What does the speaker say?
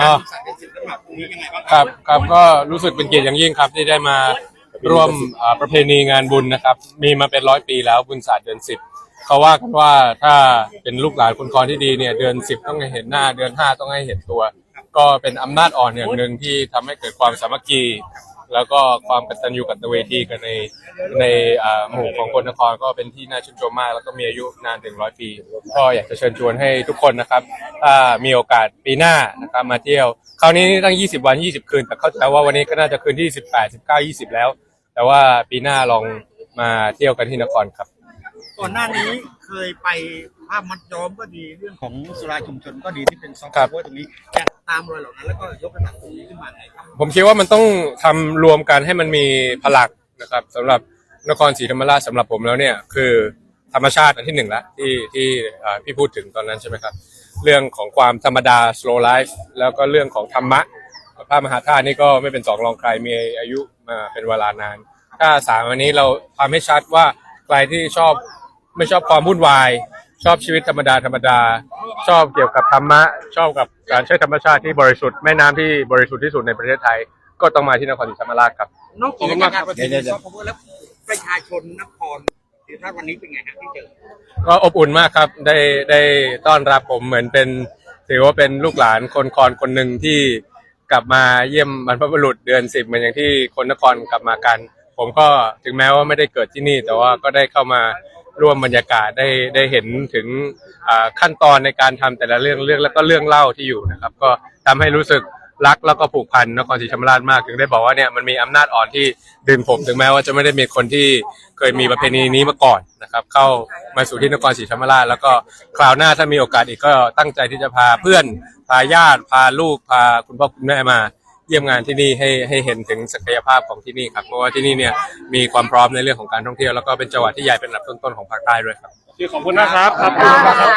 อ๋อสาครับครับก็รู้สึกเป็นเกียรติอย่างยิ่งครับที่ได้มาร่วมอ่าประเพณีงานบุญนะครับ มีมาเป็นร้อยปีแล้วบุญศาสตร์เดือนสิบเขาว่ากันว่าถ้าเป็นลูกหลานคนคอนที่ดีเนี่ยเดือนสิบต้องให้เห็นหน้าเดือนห้าต้องให้เห็นตัว ก็เป็นอำนาจอ่อนอย่างหนึ่งที่ทำให้เกิดความสามัคคี แล้วก็ความกตัญญูกตเวทีกันในในอ่าหมู่ของคนนครก็เป็นที่น่าชื่นชมมาก แล้วก็มีอายุนานถึงร้อยปี ก็อยากจะเชิญชวนให้ทุกคนนะครับถ้ามีโอกาสปีหน้านะครับมาเที่ยว คราวนี้ตั้ง 20 วัน 20 คืน แต่เข้าใจว่าวันนี้ก็น่าจะคืนที่ 18 19 20 แล้ว แต่ว่าปีหน้าลองมาเที่ยวกันที่นครครับ ก่อนหน้านี้เคยไปภาพมัดย้อมก็ดีเรื่องของสุราชุมชนก็ดีที่เป็นซอฟต์ครับแวร์ตรงนี้จะตามรอยเหล่านั้นแล้วก็ยกระดับตรงนี้ขึ้นมาไหนครับผมคิดว่ามันต้องทำรวมกันให้มันมีพลังนะครับสำหรับนครศรีธรรมราชสำหรับผมแล้วเนี่ยคือธรรมชาติอันที่หนึ่งละที่ที่อ่าพี่พูดถึงตอนนั้นใช่ไหมครับ เรื่องของความธรรมดา slow life แล้วก็เรื่องของธรรมะพระมหาธาตุนี่ก็ไม่เป็นสองรองใครมีอายุมาเป็นเวลานาน ถ้าสามอันนี้เราทำให้ชัดว่า ใครที่ชอบไม่ชอบความวุ่นวาย ชอบชีวิตธรรมดาธรรมดา ชอบเกี่ยวกับธรรมะ ชอบกับการใช้ธรรมชาติที่บริสุทธิ์แม่น้ำที่บริสุทธิ์ที่สุดในประเทศไทย ก็ต้องมาที่นครศรีธรรมราชครับ นอกจากการประเพณีซอฟต์แวร์แล้วประชาชนนครศรีธรรมราชวันนี้เป็นไงฮะที่เจอก็อบอุ่นมากครับได้ได้ต้อนรับผมเหมือนเป็นถือว่าเป็นลูกหลานคนคอนคนหนึ่งที่กลับมาเยี่ยมบรรพบุรุษเดือนสิบเหมือนอย่างที่คนนครกลับมากัน ผมก็ถึงแม้ว่าไม่ได้เกิดที่นี่ แต่ว่าก็ได้เข้ามาร่วมบรรยากาศได้ได้เห็นถึงขั้นตอนในการทำแต่ละเรื่องเรื่องแล้วก็เรื่องเล่าที่อยู่นะครับ ก็ทำให้รู้สึกรักแล้วก็ผูกพันนครศรีธรรมราชมากถึงได้บอกว่าเนี่ยมันมีอำนาจอ่อนที่ดึงผมถึงแม้ว่าจะไม่ได้มีคนที่เคยมีประเพณีนี้มาก่อนนะครับ เข้ามาสู่ที่นครศรีธรรมราช แล้วก็คราวหน้าถ้ามีโอกาสอีกก็ตั้งใจที่จะพาเพื่อนพาญาติพาลูกพาคุณพ่อคุณแม่มา เยี่ยมงานที่นี่ให้ให้เห็นถึงศักยภาพของที่นี่ครับเพราะว่าที่นี่เนี่ยมีความพร้อมในเรื่องของการท่องเที่ยวแล้วก็เป็นจังหวัดที่ใหญ่เป็นอันดับต้นๆของภาคใต้ด้วยครับ ขอบคุณนะครับ